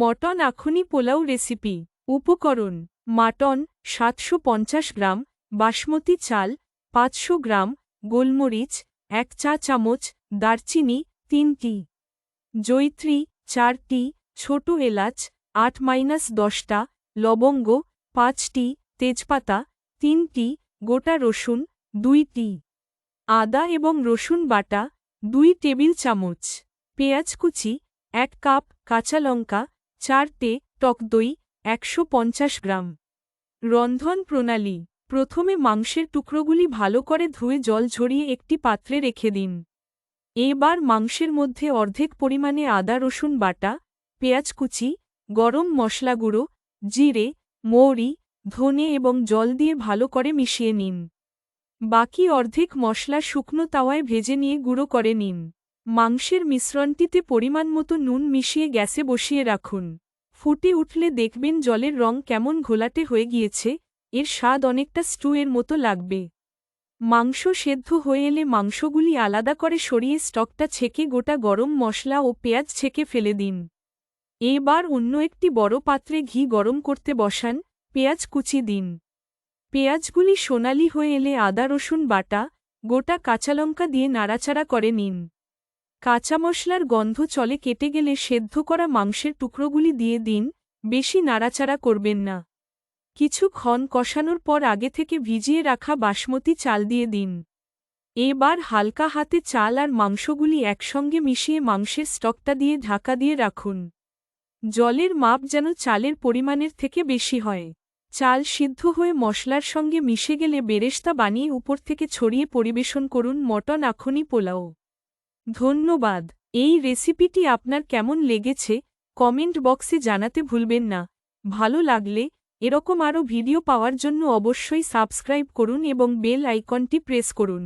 Mutton akhni pulao recipe. উপকরণ, mutton, সাতশো পঞ্চাশ গ্রাম, বাসমতি চাল, পাঁচশো গ্রাম, গোলমরিচ, এক চা চামচ, দারচিনি, তিনটি। জৈত্রী চারটি, ছোট এলাচ, আট মাইনাস দশটা, লবঙ্গ, পাঁচটি, তেজপাতা, তিনটি, গোটা রসুন, দুইটি। আদা এবং রসুন বাটা, দুই টেবিল চামচ। পেঁয়াজ কুচি, এক কাপ কাঁচা লঙ্কা চারটে টক দই, একশো পঞ্চাশ গ্রাম। রন্ধন প্রণালী, প্রথমে মাংসের টুকরোগুলি ভালো করে ধুয়ে জল ঝরিয়ে একটি পাত্রে রেখে দিন। এবার মাংসের মধ্যে অর্ধেক পরিমাণে আদা, রসুন বাটা, পেঁয়াজ কুচি, গরম মশলা গুঁড়ো, জিরে, মৌরি, ধনে এবং জল দিয়ে ভালো করে মিশিয়ে নিন। বাকি অর্ধেক মশলা শুকনো তাওয়ায় ভেজে নিয়ে গুঁড়ো করে নিন। মাংসের মিশ্রণটিতে পরিমাণ মতো নুন মিশিয়ে গ্যাসে বসিয়ে রাখুন। ফুটে উঠলে দেখবেন জলের রং কেমন ঘোলাটে হয়ে গিয়েছে, এর স্বাদ অনেকটা স্টু এর মতো লাগবে। মাংস সেদ্ধ হয়ে এলে মাংসগুলি আলাদা করে সরিয়ে স্টকটা ছেঁকে গোটা গরম মশলা ও পেঁয়াজ ছেঁকে ফেলে দিন। এবার অন্য একটি বড় পাত্রে ঘি গরম করতে বসান, পেঁয়াজ কুচি দিন। পেঁয়াজগুলি সোনালি হয়ে এলে আদা রসুন বাটা, গোটা কাঁচালঙ্কা দিয়ে নাড়াচাড়া করে নিন। কাঁচা মশলার গন্ধ চলে কেটে গেলে সেদ্ধ করা মাংসের টুকরোগুলি দিয়ে দিন, বেশি নাড়াচাড়া করবেন না। কিছুক্ষণ কষানোর পর আগে থেকে ভিজিয়ে রাখা বাসমতি চাল দিয়ে দিন। এবার হালকা হাতে চাল আর মাংসগুলি একসঙ্গে মিশিয়ে মাংসের স্টকটা দিয়ে ঢাকা দিয়ে রাখুন। জলের মাপ যেন চালের পরিমাণের থেকে বেশি হয়। চাল সিদ্ধ হয়ে মশলার সঙ্গে মিশে গেলে বেরেস্তা বানিয়ে উপর থেকে ছড়িয়ে পরিবেশন করুন মটন আখনি পোলাও। ধন্যবাদ। এই রেসিপিটি আপনার কেমন লেগেছে কমেন্ট বক্সে জানাতে ভুলবেন না। ভালো লাগলে এরকম আরও ভিডিও পাওয়ার জন্য অবশ্যই সাবস্ক্রাইব করুন এবং বেল আইকনটি প্রেস করুন।